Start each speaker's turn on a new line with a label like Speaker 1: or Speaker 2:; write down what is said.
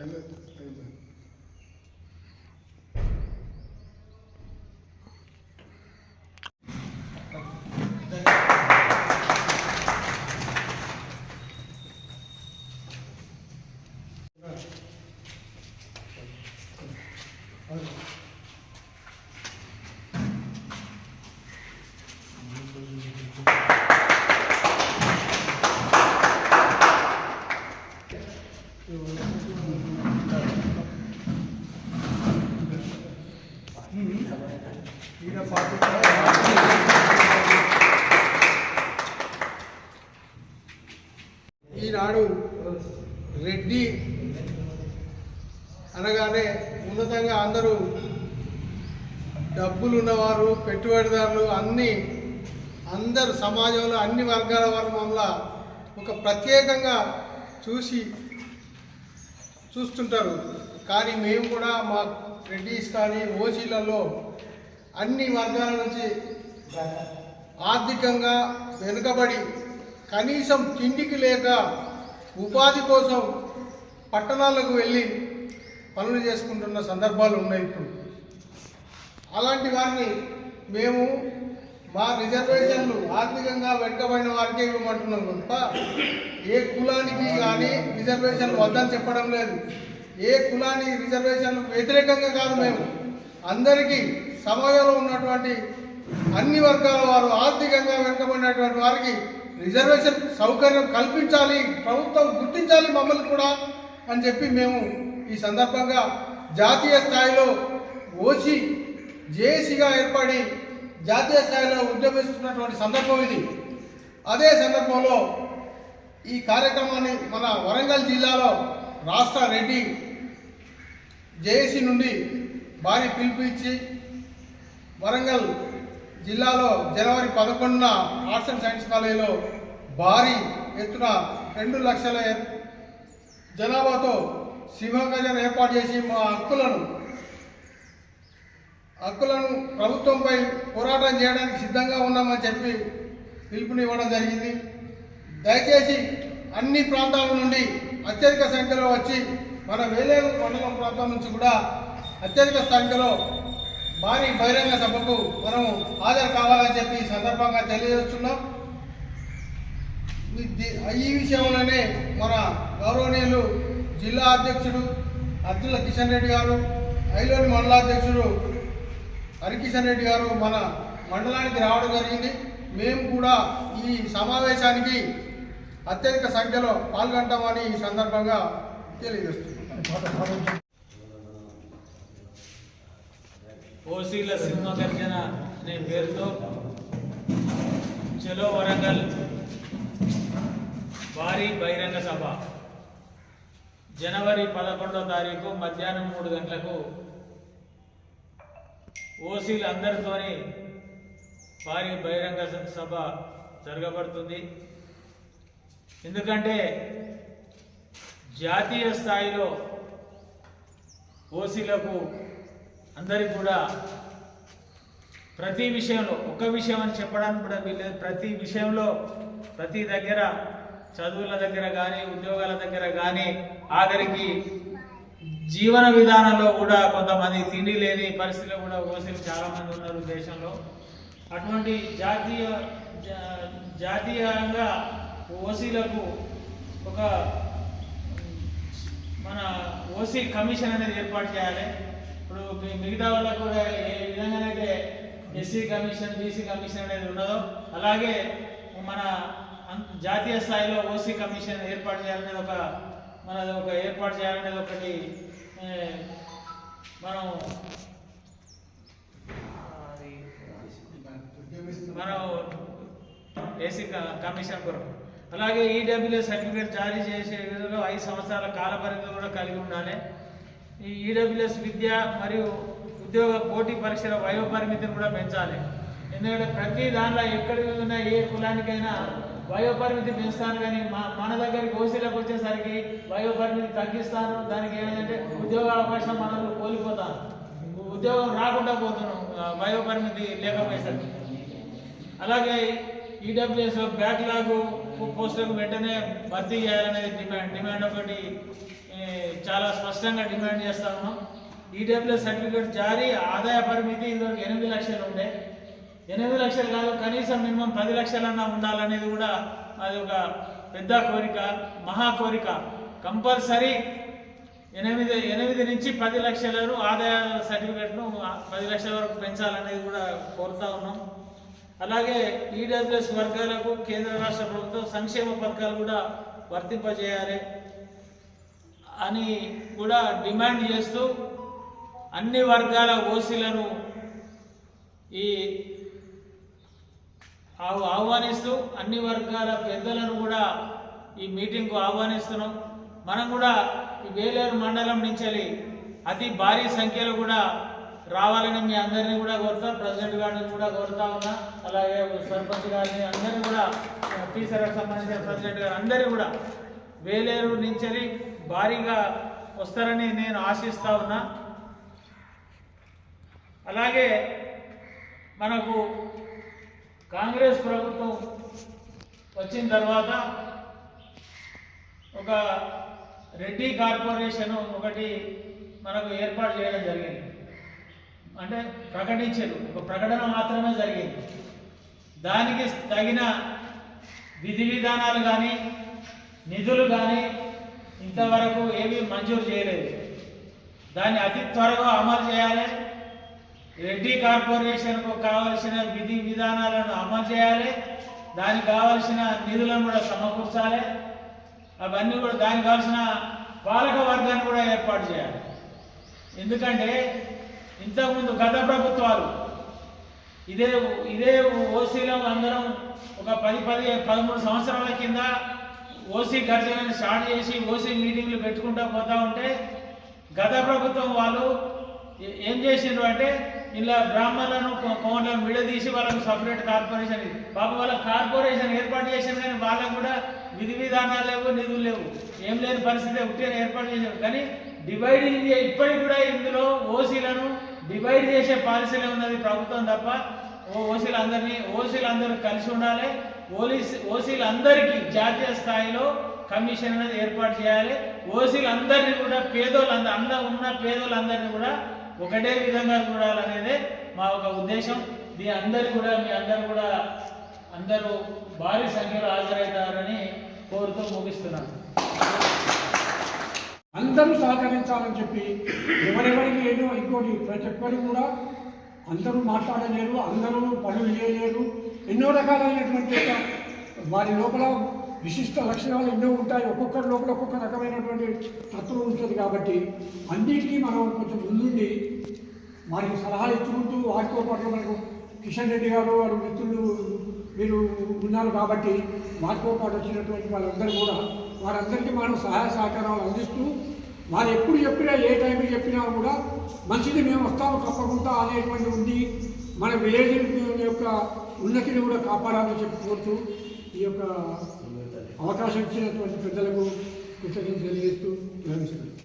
Speaker 1: Amen. Amen. Thank you. Reddy అనగానే ఉన్నతంగా అందరూ డబ్బులు ఉన్నవారు పెట్టుబడిదారులు అన్ని అందరు సమాజంలో అన్ని వర్గాల వర్గంలో ఒక ప్రత్యేకంగా చూసి చూస్తుంటారు. కానీ మేము కూడా మా రెడ్డిస్ కానీ ఓసీలలో అన్ని వర్గాల నుంచి ఆర్థికంగా వెనుకబడి కనీసం తిండికి లేక ఉపాధి కోసం పట్టణాలకు వెళ్ళి పనులు చేసుకుంటున్న సందర్భాలు ఉన్నాయి ఇప్పుడు. అలాంటి వారిని మేము మా రిజర్వేషన్లు ఆర్థికంగా వెనుకబడిన వారికే ఇవ్వమంటున్నాం తప్ప ఏ కులానికి కానీ రిజర్వేషన్లు వద్దని చెప్పడం లేదు. ఏ కులానికి రిజర్వేషన్లు వ్యతిరేకంగా కాదు మేము. అందరికీ సమాజంలో ఉన్నటువంటి అన్ని వర్గాల వారు ఆర్థికంగా వెనుకబడినటువంటి వారికి రిజర్వేషన్ సౌకర్యం కల్పించాలి ప్రభుత్వం గుర్తించాలి మమ్మల్ని కూడా అని చెప్పి మేము ఈ సందర్భంగా జాతీయ స్థాయిలో ఓసి జేఏసీగా ఏర్పడి జాతీయ స్థాయిలో ఉద్యమిస్తున్నటువంటి సందర్భం ఇది. అదే సందర్భంలో ఈ కార్యక్రమాన్ని మన వరంగల్ జిల్లాలో రాష్ట్ర రెడ్డి జేఏసీ నుండి భారీ పిలుపు ఇచ్చి వరంగల్ జిల్లాలో జనవరి పదకొండున ఆర్ట్స్ అండ్ సైన్స్ కాలేజీలో భారీ ఎత్తున రెండు లక్షల జనాభాతో సింహగజం ఏర్పాటు చేసి మా హక్కులను హక్కులను ప్రభుత్వంపై పోరాటం చేయడానికి సిద్ధంగా ఉన్నామని చెప్పి పిలుపునివ్వడం జరిగింది. దయచేసి అన్ని ప్రాంతాల నుండి అత్యధిక సంఖ్యలో వచ్చి మన వేలేరు మండలం ప్రాంతం నుంచి కూడా అత్యధిక సంఖ్యలో భారీ బహిరంగ సభకు మనం హాజరు కావాలని చెప్పి ఈ సందర్భంగా తెలియజేస్తున్నాం. ఈ విషయంలోనే మన గౌరవనీయులు జిల్లా అధ్యక్షుడు అర్జుల కిషన్ రెడ్డి గారు ఐలోని మండలాధ్యక్షుడు హరికిషన్ రెడ్డి గారు మన మండలానికి రావడం జరిగింది. మేము కూడా ఈ సమావేశానికి అత్యధిక సంఖ్యలో పాల్గొంటామని ఈ సందర్భంగా తెలియజేస్తున్నాం.
Speaker 2: ఓసీల సింహగర్జన అనే పేరుతో చలో వరంగల్ భారీ బహిరంగ సభ. జనవరి పదకొండో తారీఖు మధ్యాహ్నం మూడు గంటలకు ఓసీలు అందరితోని భారీ బహిరంగ సభ జరగబడుతుంది. ఎందుకంటే జాతీయ స్థాయిలో ఓసీలకు అందరికి కూడా ప్రతి విషయంలో ఒక్క విషయం అని చెప్పడానికి కూడా వీల్లేదు. ప్రతి విషయంలో ప్రతి దగ్గర చదువుల దగ్గర కానీ ఉద్యోగాల దగ్గర కానీ ఆఖరికి జీవన విధానంలో కూడా కొంతమంది తిండి లేని పరిస్థితిలో కూడా ఓసీలు చాలామంది ఉన్నారు దేశంలో. అటువంటి జాతీయ జాతీయంగా ఓసీలకు ఒక మన ఓసీ కమిషన్ అనేది ఏర్పాటు చేయాలి. ఇప్పుడు మిగతా వాళ్ళకు కూడా ఏ విధంగానైతే ఎస్సీ కమిషన్ బీసీ కమిషన్ అనేది ఉన్నదో అలాగే మన జాతీయ స్థాయిలో ఓసీ కమిషన్ ఏర్పాటు చేయాలనేది ఒక మనది ఒక ఏర్పాటు చేయాలనేది ఒకటి మనం మనం ఏసీ క- కమిషన్ కొరకు. అలాగే ఈడబ్ల్యూ సర్టిఫికేట్ జారీ చేసే విధంలో ఐదు సంవత్సరాల కాల పరిమితి కూడా కలిగి ఉండాలి. ఈ ఈడబ్ల్యూఎస్ విద్య మరియు ఉద్యోగ పోటీ పరీక్షల వయో పరిమితిని కూడా పెంచాలి. ఎందుకంటే ప్రతి దాంట్లో ఎక్కడికి ఉన్న ఏ కులానికైనా వయోపరిమితి పెంచుతాను కానీ మా మన దగ్గరికి ఓసీలకు వచ్చేసరికి వయోపరిమితి తగ్గిస్తాను. దానికి ఏంటంటే ఉద్యోగ అవకాశం మనం కోల్పోతాం. ఉద్యోగం రాకుండా పోతున్నాం వయోపరిమితి లేకపోయేసరికి. అలాగే ఈడబ్ల్యూఎస్ బ్యాక్లాగ్ పోస్టులకు వెంటనే భర్తీ చేయాలనేది డిమాండ్ డిమాండ్ ఒకటి చాలా స్పష్టంగా డిమాండ్ చేస్తా ఉన్నాం. ఈడబ్ల్యూ సర్టిఫికేట్ జారీ ఆదాయ పరిమితి ఇదివరకు ఎనిమిది లక్షలు ఉండే. ఎనిమిది లక్షలు కాదు కనీసం మినిమం పది లక్షలన్నా ఉండాలనేది కూడా అది ఒక పెద్ద కోరిక మహా కోరిక. కంపల్సరీ ఎనిమిది ఎనిమిది నుంచి పది లక్షలను ఆదాయ సర్టిఫికేట్ను పది లక్షల వరకు పెంచాలనేది కూడా కోరుతా ఉన్నాం. అలాగే ఈడబ్ల్యూఎస్ వర్గాలకు కేంద్ర రాష్ట్ర ప్రభుత్వం సంక్షేమ పథకాలు కూడా వర్తింపజేయాలి. అని కూడా డిమాండ్ చేస్తూ అన్ని వర్గాల ఓసీలను ఈ ఆహ్వానిస్తూ అన్ని వర్గాల పెద్దలను కూడా ఈ మీటింగ్కు ఆహ్వానిస్తున్నాం. మనం కూడా ఈ వేలేరు మండలం నుంచి అతి భారీ సంఖ్యలో కూడా రావాలని మీ అందరినీ కూడా కోరుతా ప్రెసిడెంట్ గారిని కూడా కోరుతా ఉన్నా అలాగే సర్పంచ్ గారిని అందరినీ కూడా టీచర్కి సంబంధించిన ప్రెసిడెంట్ గారు అందరినీ కూడా వేలేరు నుంచి భారీగా వస్తారని నేను ఆశిస్తా ఉన్నా. అలాగే మనకు కాంగ్రెస్ ప్రభుత్వం వచ్చిన తర్వాత ఒక రెడ్డి కార్పొరేషన్ ఒకటి మనకు ఏర్పాటు చేయడం జరిగింది. అంటే ప్రకటించారు. ఒక ప్రకటన మాత్రమే జరిగింది. దానికి తగిన విధి విధానాలు కానీ నిధులు కానీ ఇంతవరకు ఏమీ మంజూరు చేయలేదు. దాన్ని అతి త్వరగా అమలు చేయాలి. రెడ్డి కార్పొరేషన్కు కావలసిన విధి విధానాలను అమలు చేయాలి. దానికి కావలసిన నిధులను కూడా సమకూర్చాలి. అవన్నీ కూడా దానికి కావాల్సిన పాలక వర్గాన్ని కూడా ఏర్పాటు చేయాలి. ఎందుకంటే ఇంతకుముందు గత ప్రభుత్వాలు ఇదే ఇదే ఓసీలో అందరం ఒక పది పది పదమూడు సంవత్సరాల కింద ఓసీ గర్జనని స్టార్ట్ చేసి ఓసీ మీటింగ్లు పెట్టుకుంటూ పోతూ ఉంటే గత ప్రభుత్వం వాళ్ళు ఏం చేసిండ్రు అంటే ఇలా బ్రాహ్మణులను కో- కోమలను విడదీసి వాళ్ళకు సపరేట్ కార్పొరేషన్ పాప వాళ్ళ కార్పొరేషన్ ఏర్పాటు చేసింది కానీ వాళ్ళకు కూడా విధి విధానాలు లేవు నిధులు లేవు. ఏం లేని పరిస్థితి ఒకటే ఏర్పాటు చేశారు కానీ డివైడ్ ఇప్పటికి కూడా ఇందులో ఓసీలను డివైడ్ చేసే పాలసీలే ఉన్నది ప్రభుత్వం తప్ప. ఓ ఓసీలు అందరినీ ఓసీలు అందరూ కలిసి ఉండాలి. పోలీస్ ఓసీలు అందరికీ జాతీయ స్థాయిలో కమిషన్ అనేది ఏర్పాటు చేయాలి. ఓసీలు అందరినీ కూడా పేదోళ్ళందరూ అంద ఉన్న పేదోళ్ళందరినీ కూడా ఒకటే విధంగా చూడాలనేదే మా ఒక ఉద్దేశం. మీ అందరు కూడా మీ అందరు కూడా అందరూ భారీ సంఖ్యలో హాజరవుతారని కోరుతూ ముగిస్తున్నాను.
Speaker 3: అందరూ సహకరించాలని చెప్పి ఎవరెవరికి ఏదో ఇంకోటి ప్రతి ఒక్కరు కూడా అందరూ మాట్లాడలేరు అందరూ పనులు చేయలేరు. ఎన్నో రకాలైనటువంటి వారి లోపల విశిష్ట లక్షణాలు ఎన్నో ఉంటాయి. ఒక్కొక్కరి లోపల ఒక్కొక్క రకమైనటువంటి తత్వం ఉంటుంది కాబట్టి అన్నిటికీ మనం కొంచెం ముందుండి వారికి సలహాలు ఇచ్చుకుంటూ వాటితో పాటు మనకు కిషన్ రెడ్డి గారు వారి మిత్రులు వీరు ఉన్నారు కాబట్టి వారితో పాటు వచ్చినటువంటి వాళ్ళందరూ కూడా వారందరికీ మనం సహాయ సహకారాలు అందిస్తూ వారు ఎప్పుడు చెప్పినా ఏ టైంకి చెప్పినా కూడా మంచిది మేము వస్తాము తప్పకుండా అనేటువంటి ఉంది. మన విలేజ్ యొక్క ఉన్నతిని కూడా కాపాడాలని చెప్పి కోరుతూ ఈ యొక్క అవకాశం ఇచ్చినటువంటి పెద్దలకు కృతజ్ఞతలు తెలియజేస్తూ విరమిస్తున్నాను